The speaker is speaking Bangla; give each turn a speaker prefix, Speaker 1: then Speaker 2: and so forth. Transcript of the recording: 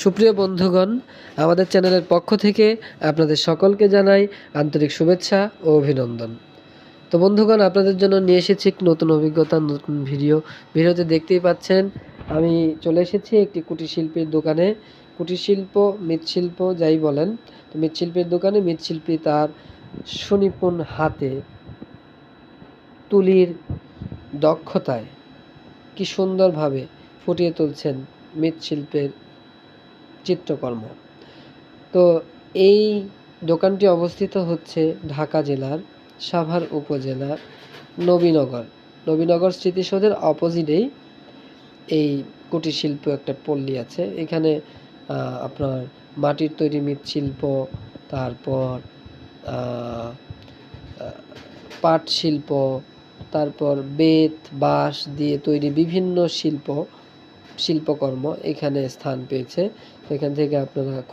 Speaker 1: সুপ্রিয় বন্ধুগণ, আমাদের চ্যানেলের পক্ষ থেকে আপনাদের সকলকে জানাই আন্তরিক শুভেচ্ছা ও অভিনন্দন। তো বন্ধুগণ, আপনাদের জন্য নিয়ে এসেছি নতুন অভিজ্ঞতা, নতুন ভিডিও। ভিডিওতে দেখতেই পাচ্ছেন, আমি চলে এসেছি একটি কুটির শিল্পীর দোকানে। কুটির শিল্প, মৃৎশিল্প যাই বলেন, তো মৃৎশিল্পীর দোকানে মৃৎশিল্পী তার সুনিপুণ হাতে তুলির দক্ষতায় কি সুন্দরভাবে ফুটিয়ে তুলছেন মৃৎশিল্পের চিত্রকর্ম। তো এই দোকানটি অবস্থিত হচ্ছে ঢাকা জেলার সাভার উপজেলার নবীনগর। নবীনগর স্মৃতিসৌধের অপোজিটেই এই কুটির শিল্প একটা পল্লী আছে। এখানে আপনার মাটির তৈরি মৃৎশিল্প, তারপর পাট শিল্প, তারপর বেত, বাঁশ দিয়ে তৈরি বিভিন্ন শিল্প শিল্পকর্ম এখানে স্থান পেয়েছে। এখান থেকে আপনারা খুব